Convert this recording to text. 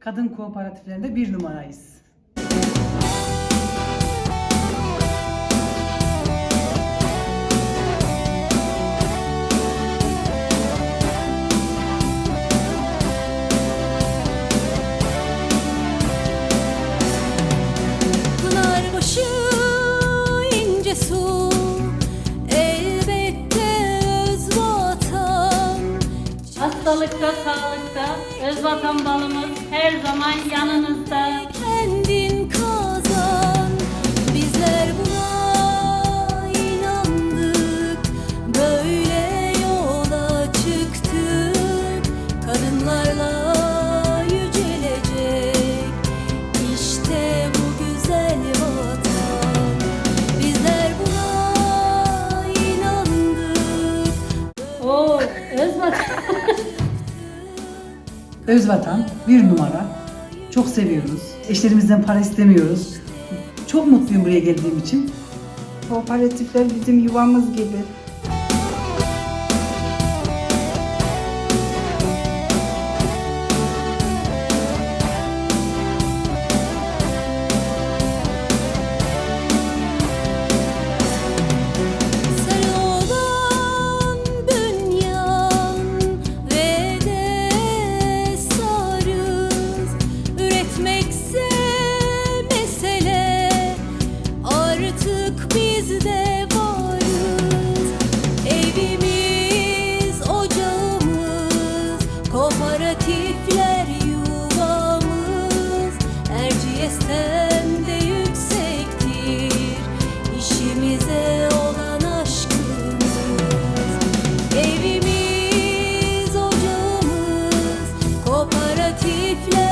kadın kooperatiflerinde bir numarayız. Hastalıkta, sağlıkta, öz vatan balımız her zaman yanınızda. kendin kazan bizler buna inandık. Böyle yola çıktık kadınlarla yücelecek. İşte bu güzel vatan bizler buna inandık. Oo, öz vatan. Öz vatan bir numara. Çok seviyoruz. Eşlerimizden para istemiyoruz. Çok mutluyum buraya geldiğim için. Kooperatifler bizim yuvamız gibi. Kooperatifler yuvamız Erciyes'ten de yüksektir. İşimize olan aşkımız Evimiz ocağımız kooperatifler